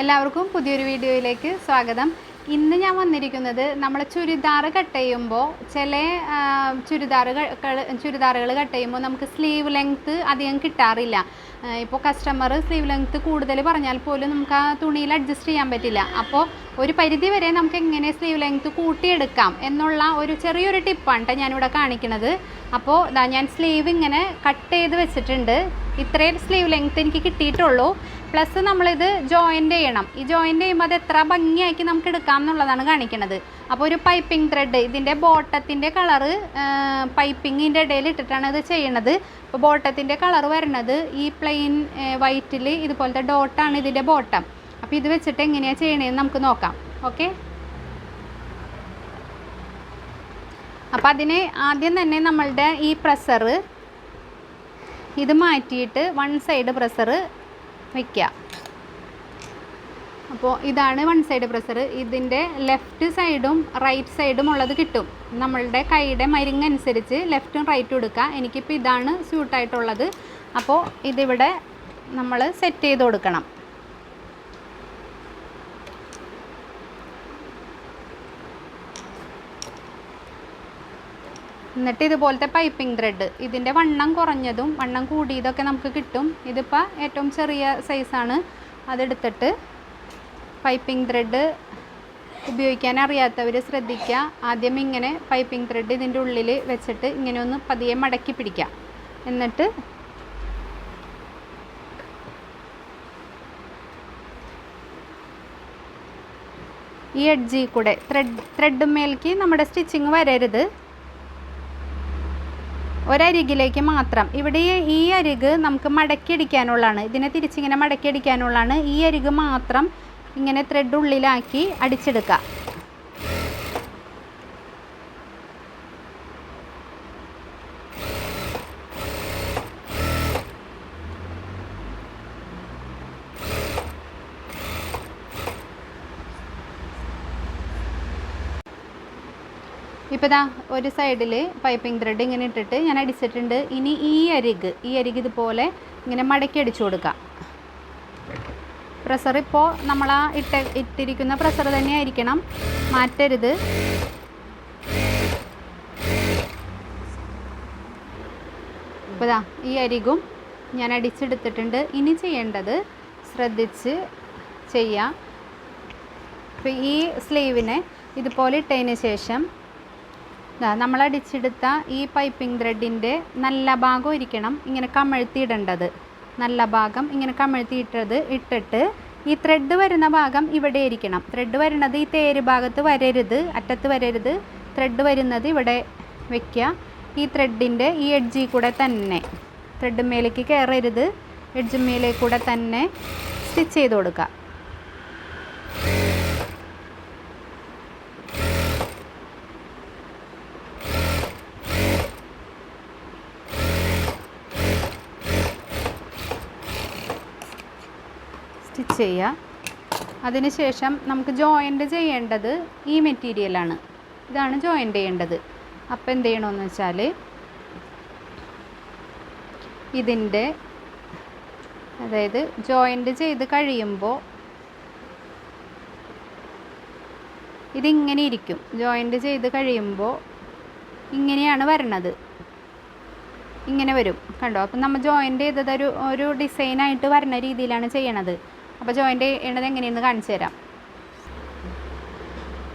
എല്ലാവർക്കും പുതിയൊരു വീഡിയോയിലേക്ക് സ്വാഗതം. ഇന്ന് ഞാൻ വന്നിരിക്കുന്നത് നമ്മൾ ചുരിദാർ കട്ട് ചെയ്യുമ്പോൾ ചില ചുരിദാറുകൾ ചുരിദാറുകൾ കട്ട് ചെയ്യുമ്പോൾ നമുക്ക് സ്ലീവ് ലെങ്ത്ത് അധികം കിട്ടാറില്ല. ഇപ്പോൾ കസ്റ്റമർ സ്ലീവ് ലെങ്ത്ത് കൂടുതൽ പറഞ്ഞാൽ പോലും നമുക്ക് ആ തുണിയിൽ അഡ്ജസ്റ്റ് ചെയ്യാൻ പറ്റില്ല. അപ്പോൾ ഒരു പരിധി വരെ നമുക്ക് എങ്ങനെ സ്ലീവ് ലെങ്ത്ത് കൂട്ടിയെടുക്കാം എന്നുള്ള ഒരു ചെറിയൊരു ടിപ്പാണ് കേട്ടോ ഞാനിവിടെ കാണിക്കുന്നത് അപ്പോൾ ഞാൻ സ്ലീവ് ഇങ്ങനെ കട്ട് ചെയ്ത് വെച്ചിട്ടുണ്ട്. ഇത്രയും സ്ലീവ് ലെങ്ത്ത് എനിക്ക് കിട്ടിയിട്ടുള്ളൂ. പ്ലസ് നമ്മളിത് ജോയിന്റ് ചെയ്യണം. ഈ ജോയിന്റ് ചെയ്യുമ്പോൾ അത് എത്ര ഭംഗിയാക്കി നമുക്ക് എടുക്കാം എന്നുള്ളതാണ് കാണിക്കുന്നത് അപ്പോൾ ഒരു പൈപ്പിംഗ് ത്രെഡ് ഇതിന്റെ ബോട്ടത്തിന്റെ കളറ് പൈപ്പിങ്ങിന്റെ ഇടയിൽ ഇട്ടിട്ടാണ് ഇത് ചെയ്യണത്. അപ്പോൾ ബോട്ടത്തിന്റെ കളർ വരുന്നത് ഈ പ്ലെയിൻ വൈറ്റിൽ ഇതുപോലത്തെ ഡോട്ടാണ് ഇതിന്റെ ബോട്ടം അപ്പോൾ ഇത് വെച്ചിട്ട് എങ്ങനെയാണ് ചെയ്യണതെന്ന് നമുക്ക് നോക്കാം. ഓക്കെ അപ്പോൾ അതിന് ആദ്യം തന്നെ നമ്മളുടെ ഈ പ്രസറ് ഇത് മാറ്റിയിട്ട് വൺ സൈഡ് പ്രഷർ വയ്ക്കുക അപ്പോൾ ഇതാണ് വൺ സൈഡ് പ്രഷർ ഇതിന്റെ ലെഫ്റ്റ് സൈഡും റൈറ്റ് സൈഡും ഉള്ളത് കിട്ടും. നമ്മളുടെ കൈയുടെ മരുങ്ങനുസരിച്ച് ലെഫ്റ്റും റൈറ്റും എടുക്കുക എനിക്കിപ്പോൾ ഇതാണ് സ്യൂട്ടായിട്ടുള്ളത് അപ്പോൾ ഇതിവിടെ നമ്മൾ സെറ്റ് ചെയ്ത് കൊടുക്കണം. എന്നിട്ട് ഇതുപോലത്തെ പൈപ്പിംഗ് ത്രെഡ് ഇതിന്റെ വണ്ണം കുറഞ്ഞതും വണ്ണം കൂടിയതൊക്കെ നമുക്ക് കിട്ടും. ഇതിപ്പോൾ ഏറ്റവും ചെറിയ സൈസാണ് അതെടുത്തിട്ട് പൈപ്പിംഗ് ത്രെഡ് ഉപയോഗിക്കാൻ അറിയാത്തവർ ശ്രദ്ധിക്കുക ആദ്യം ഇങ്ങനെ പൈപ്പിംഗ് ത്രെഡ് ഇതിന്റെ ഉള്ളിൽ വെച്ചിട്ട് ഇങ്ങനെ ഒന്ന് പതിയെ മടക്കി പിടിക്കുക എന്നിട്ട് ഈ എഡ്ജിൽ കൂടെ ത്രെഡ് ത്രെഡ് മേലേക്ക് നമ്മുടെ സ്റ്റിച്ചിങ് വരരുത്. ഒരരികിലേക്ക് മാത്രം. ഇവിടെ ഈ അരിക് നമുക്ക് മടക്കിയടിക്കാനുള്ളതാണ്. ഇതിനെ തിരിച്ചിങ്ങനെ മടക്കിയടിക്കാനുള്ളതാണ്. ഈ അരിക് മാത്രം ഇങ്ങനെ ത്രെഡ് ഉള്ളിലാക്കി അടിച്ചെടുക്കുക. ഇപ്പോൾ ദാ ഒരു സൈഡിൽ പൈപ്പിംഗ് ത്രെഡ് ഇങ്ങനെ ഇട്ടിട്ട് ഞാൻ അടിച്ചിട്ടുണ്ട്. ഇനി ഈ അരിഗ് ഈ അരിഗ് ഇതുപോലെ ഇങ്ങനെ മടക്കി അടിച്ചു കൊടുക്കാം. പ്രഷർ ഇപ്പോൾ നമ്മൾ ആ ഇട്ട ഇട്ടിരിക്കുന്ന പ്രഷർ തന്നെ ആയിരിക്കണം. മാറ്റരുത്. ഇപ്പോൾ ദാ ഈ അരികും ഞാൻ അടിച്ചെടുത്തിട്ടുണ്ട്. ഇനി ചെയ്യേണ്ടത് ശ്രദ്ധിച്ച് ചെയ്യാം. ഇപ്പോൾ ഈ സ്ലീവിനെ ഇതുപോലെ ഇട്ടതിന് ശേഷം നമ്മൾ അടിച്ചെടുത്ത ഈ പൈപ്പിംഗ് ത്രെഡിന്റെ നല്ല ഭാഗം ഇരിക്കണം. ഇങ്ങനെ കമഴ്ത്തിയിടേണ്ടത്. നല്ല ഭാഗം ഇങ്ങനെ കമഴ്ത്തിയിട്ടത് ഇട്ടിട്ട് ഈ ത്രെഡ് വരുന്ന ഭാഗം ഇവിടെ ഇരിക്കണം. ത്രെഡ് വരുന്നത് ഈ തേര് ഭാഗത്ത് വരരുത്. അറ്റത്ത് വരരുത്. ത്രെഡ് വരുന്നത് ഇവിടെ വെക്കുക ഈ ത്രെഡിന്റെ ഈ എഡ്ജിൽ കൂടെ തന്നെ. ത്രെഡ് മേലേക്ക് കയറരുത്. എഡ്ജ് മേലേക്കൂടെ തന്നെ സ്റ്റിച്ച് ചെയ്ത് കൊടുക്കുക ചെയ്യുക അതിനുശേഷം നമുക്ക് ജോയിന്റ് ചെയ്യേണ്ടത് ഈ മെറ്റീരിയലാണ് ഇതാണ് ജോയിന്റ് ചെയ്യേണ്ടത്. അപ്പോൾ എന്ത് ചെയ്യണമെന്ന് വെച്ചാൽ ഇതിന്റെ അതായത് ജോയിന്റ് ചെയ്ത് കഴിയുമ്പോൾ ഇതിങ്ങനെ ഇരിക്കും. ജോയിന്റ് ചെയ്ത് കഴിയുമ്പോൾ ഇങ്ങനെയാണ് വരണത്. ഇങ്ങനെ വരും. കണ്ടോ? അപ്പം നമ്മൾ ജോയിന്റ് ചെയ്തത് ഒരു ഒരു ഡിസൈനായിട്ട് വരുന്ന രീതിയിലാണ് ചെയ്യണത്. അപ്പോൾ ജോയിന്റ് ചെയ്യണത് എങ്ങനെയെന്ന് കാണിച്ചു തരാം.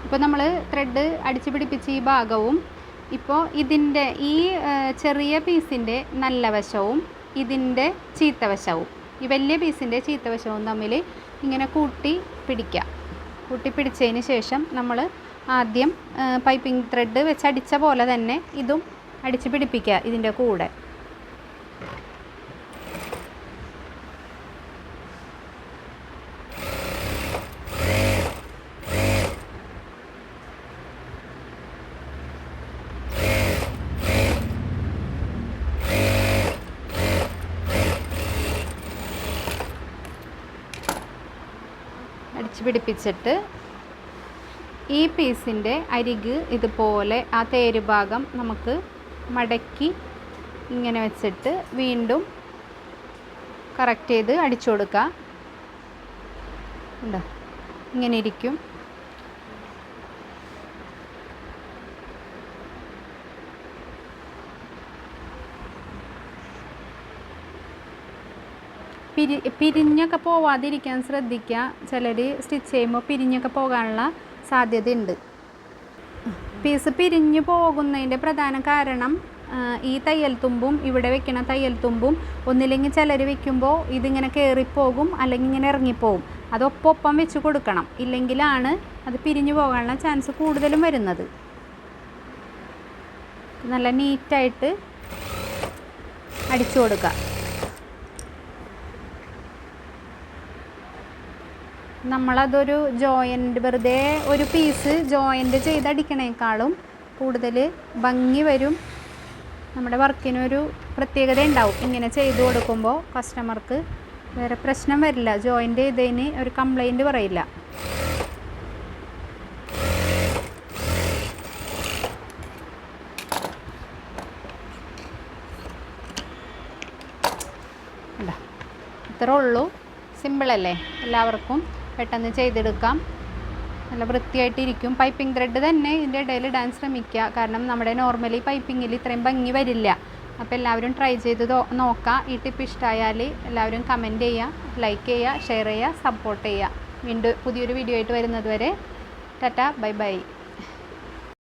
ഇപ്പോൾ നമ്മൾ ത്രെഡ് അടിച്ചു പിടിപ്പിച്ച് ഈ ഭാഗവും ഇപ്പോൾ ഇതിന്റെ ഈ ചെറിയ പീസിന്റെ നല്ല വശവും ഇതിന്റെ ചീത്തവശവും ഈ വലിയ പീസിന്റെ ചീത്തവശവും തമ്മിൽ ഇങ്ങനെ കൂട്ടി പിടിക്കുക കൂട്ടി പിടിച്ചതിന് ശേഷം നമ്മൾ ആദ്യം പൈപ്പിംഗ് ത്രെഡ് വെച്ച് അടിച്ച പോലെ തന്നെ ഇതും അടിച്ച് പിടിപ്പിക്കുക ഇതിന്റെ കൂടെ. അടിച്ച് പിടിപ്പിച്ചിട്ട് ഈ പീസിന്റെ അരിക് ഇതുപോലെ ആ തേര് ഭാഗം നമുക്ക് മടക്കി ഇങ്ങനെ വെച്ചിട്ട് വീണ്ടും കറക്റ്റ് ചെയ്ത് അടിച്ചു കൊടുക്കുക ഇങ്ങനെ ഇരിക്കും. പിരി പിരിഞ്ഞൊക്കെ പോവാതിരിക്കാൻ ശ്രദ്ധിക്കുക. ചിലർ സ്റ്റിച്ച് ചെയ്യുമ്പോൾ പിരിഞ്ഞൊക്കെ പോകാനുള്ള സാധ്യതയുണ്ട്. പീസ് പിരിഞ്ഞു പോകുന്നതിന്റെ പ്രധാന കാരണം ഈ തയ്യൽ തുമ്പും ഇവിടെ വെക്കണ തയ്യൽ തുമ്പും ഒന്നില്ലെങ്കിൽ ചിലർ വെക്കുമ്പോൾ ഇതിങ്ങനെ കയറിപ്പോകും അല്ലെങ്കിൽ ഇങ്ങനെ ഇറങ്ങിപ്പോകും. അതൊപ്പൊപ്പം വെച്ച് കൊടുക്കണം. ഇല്ലെങ്കിലാണ് അത് പിരിഞ്ഞു പോകാനുള്ള ചാൻസ് കൂടുതലും വരുന്നത്. നല്ല നീറ്റായിട്ട് അടിച്ചു കൊടുക്കുക. നമ്മളതൊരു ജോയിന്റ് വെറുതെ ഒരു പീസ് ജോയിന്റ് ചെയ്തടിക്കണേക്കാളും കൂടുതൽ ഭംഗി വരും. നമ്മുടെ വർക്കിനൊരു പ്രത്യേകത ഉണ്ടാവും ഇങ്ങനെ ചെയ്തു കൊടുക്കുമ്പോൾ കസ്റ്റമർക്ക് വേറെ പ്രശ്നം വരില്ല. ജോയിന്റ് ചെയ്തതിന് ഒരു കംപ്ലൈന്റ് പറയില്ല? ഇത്രേ ഉള്ളൂ. സിമ്പിളല്ലേ എല്ലാവർക്കും പെട്ടെന്ന് ചെയ്തെടുക്കാം. നല്ല വൃത്തിയായിട്ടിരിക്കും. പൈപ്പിംഗ് ത്രെഡ് തന്നെ ഇതിന്റെ ഇടയിൽ ഇടാൻ ശ്രമിക്കുക. കാരണം നമ്മുടെ നോർമലി പൈപ്പിങ്ങിൽ ഇത്രയും ഭംഗി വരില്ല. അപ്പോൾ എല്ലാവരും ട്രൈ ചെയ്ത് നോക്കുക ഈ ടിപ്പ് ഇഷ്ടമായാൽ എല്ലാവരും കമന്റ് ചെയ്യുക ലൈക്ക് ചെയ്യുക ഷെയർ ചെയ്യുക സപ്പോർട്ട് ചെയ്യുക വീണ്ടും പുതിയൊരു വീഡിയോ ആയിട്ട് വരുന്നത് വരെ. Tata bye bye